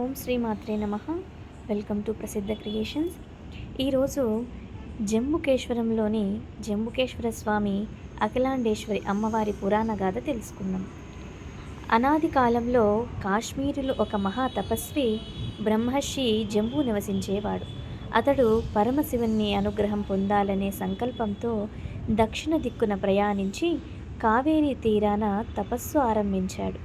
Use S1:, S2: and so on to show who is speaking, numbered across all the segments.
S1: ఓం శ్రీ మాత్రే నమ. Welcome to Prasiddha creations. ఈరోజు జంబుకేశ్వరంలోని జంబుకేశ్వర స్వామి అఖిలాండేశ్వరి అమ్మవారి పురాణ గాథ తెలుసుకుందాం. అనాది కాలంలో కాశ్మీరులో ఒక మహా తపస్వి బ్రహ్మర్షి జంబు నివసించేవాడు. అతడు పరమశివుని అనుగ్రహం పొందాలనే సంకల్పంతో దక్షిణ దిక్కున ప్రయాణించి కావేరీ తీరాన తపస్సు ఆరంభించాడు.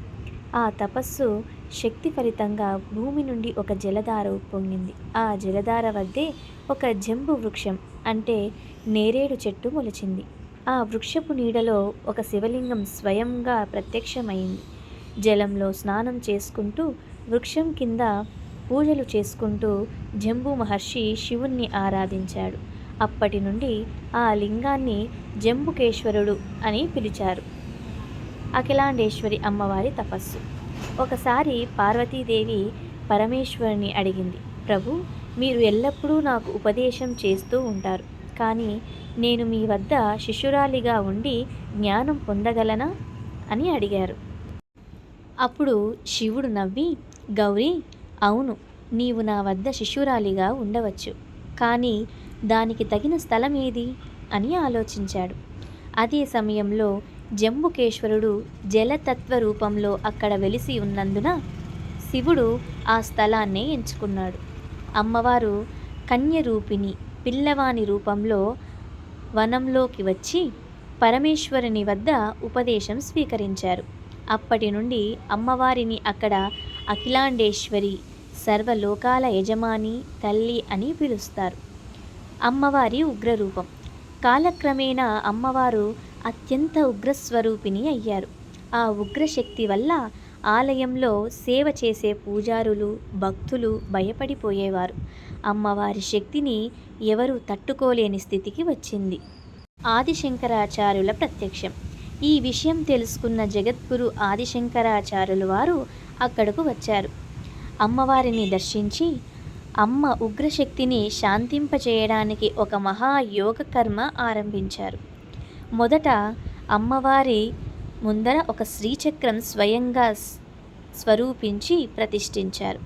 S1: ఆ తపస్సు శక్తి ఫలితంగా భూమి నుండి ఒక జలధార ఉప్పొంగింది. ఆ జలధార వద్దే ఒక జంబు వృక్షం అంటే నేరేడు చెట్టు మొలిచింది. ఆ వృక్షపు నీడలో ఒక శివలింగం స్వయంగా ప్రత్యక్షమైంది. జలంలో స్నానం చేసుకుంటూ వృక్షం కింద పూజలు చేసుకుంటూ జంబు మహర్షి శివుణ్ణి ఆరాధించాడు. అప్పటి నుండి ఆ లింగాన్ని జంబుకేశ్వరుడు అని పిలిచారు. అఖిలాండేశ్వరి అమ్మవారి తపస్సు. ఒకసారి పార్వతీదేవి పరమేశ్వరుని అడిగింది ప్రభు మీరు ఎల్లప్పుడూ నాకు ఉపదేశం చేస్తూ ఉంటారు కానీ నేను మీ వద్ద శిష్యురాలిగా ఉండి జ్ఞానం పొందగలనా? అని అడిగారు. అప్పుడు శివుడు నవ్వి గౌరీ అవును నీవు నా వద్ద శిష్యురాలిగా ఉండవచ్చు కానీ దానికి తగిన స్థలం ఏది అని ఆలోచించాడు. అదే సమయంలో జంబుకేశ్వరుడు జలతత్వ రూపంలో అక్కడ వెలిసి ఉన్నందున శివుడు ఆ స్థలాన్నే ఎంచుకున్నాడు. అమ్మవారు కన్యరూపిణి పిల్లవాని రూపంలో వనంలోకి వచ్చి పరమేశ్వరుని వద్ద ఉపదేశం స్వీకరించారు. అప్పటి నుండి అమ్మవారిని అక్కడ అఖిలాండేశ్వరి సర్వలోకాల యజమాని తల్లి అని పిలుస్తారు. అమ్మవారి ఉగ్రరూపం. కాలక్రమేణా అమ్మవారు అత్యంత ఉగ్రస్వరూపిణి అయ్యారు. ఆ ఉగ్రశక్తి వల్ల ఆలయంలో సేవ చేసే పూజారులు భక్తులు భయపడిపోయేవారు. అమ్మవారి శక్తిని ఎవరు తట్టుకోలేని స్థితికి వచ్చింది. ఆదిశంకరాచార్యుల ప్రత్యక్షం. ఈ విషయం తెలుసుకున్న జగద్గురు ఆదిశంకరాచార్యులు వారు అక్కడకు వచ్చారు. అమ్మవారిని దర్శించి అమ్మ ఉగ్రశక్తిని శాంతింపచేయడానికి ఒక మహాయోగ కర్మ ఆరంభించారు. మొదట అమ్మవారి ముందర ఒక శ్రీచక్రం స్వయంగా స్వరూపించి ప్రతిష్ఠించారు.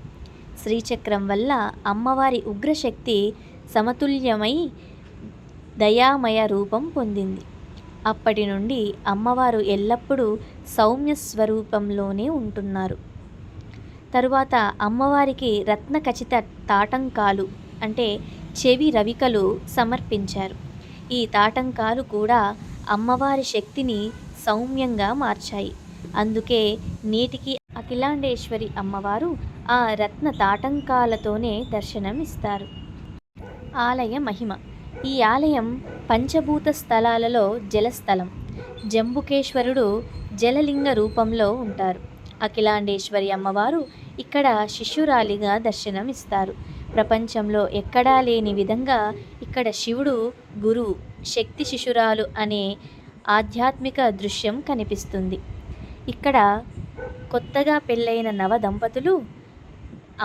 S1: శ్రీచక్రం వల్ల అమ్మవారి ఉగ్రశక్తి సమతుల్యమై దయామయ రూపం పొందింది. అప్పటి నుండి అమ్మవారు ఎల్లప్పుడూ సౌమ్య స్వరూపంలోనే ఉంటున్నారు. తరువాత అమ్మవారికి రత్న ఖచ్చిత తాటంకాలు అంటే చెవి రవికలు సమర్పించారు. ఈ తాటంకాలు కూడా అమ్మవారి శక్తిని సౌమ్యంగా మార్చాయి. అందుకే నేటికి అఖిలాండేశ్వరి అమ్మవారు ఆ రత్న తాటంకాలతోనే దర్శనం ఇస్తారు ఆలయ మహిమ. ఈ ఆలయం పంచభూత స్థలాలలో జలస్థలం. జంబుకేశ్వరుడు జలలింగ రూపంలో ఉంటారు. అఖిలాండేశ్వరి అమ్మవారు ఇక్కడ శిష్యురాలిగా దర్శనం ఇస్తారు ప్రపంచంలో ఎక్కడా లేని విధంగా ఇక్కడ శివుడు గురువు శక్తి శిశురాలు అనే ఆధ్యాత్మిక దృశ్యం కనిపిస్తుంది. ఇక్కడ కొత్తగా పెళ్ళైన నవ దంపతులు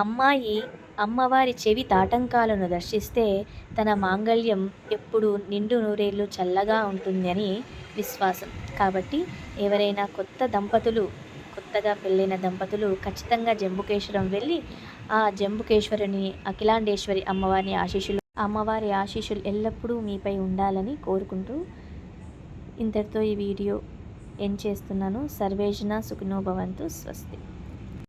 S1: అమ్మాయి అమ్మవారి చెవి తాటంకాలను దర్శిస్తే తన మాంగళ్యం ఎప్పుడు నిండు నూరేళ్ళు చల్లగా ఉంటుందని విశ్వాసం. కాబట్టి ఎవరైనా కొత్త దంపతులు కొత్తగా పెళ్ళైన దంపతులు ఖచ్చితంగా జంబుకేశ్వరం వెళ్ళి ఆ జంబుకేశ్వరిని అఖిలాండేశ్వరి అమ్మవారిని ఆశీస్సులు అమ్మవారి ఆశీస్సులు ఎల్లప్పుడూ మీపై ఉండాలని కోరుకుంటూ ఇంతటితో ఈ వీడియో ఎండ్ చేస్తున్నాను. సర్వేజన సుఖినోభవంతు స్వస్తి.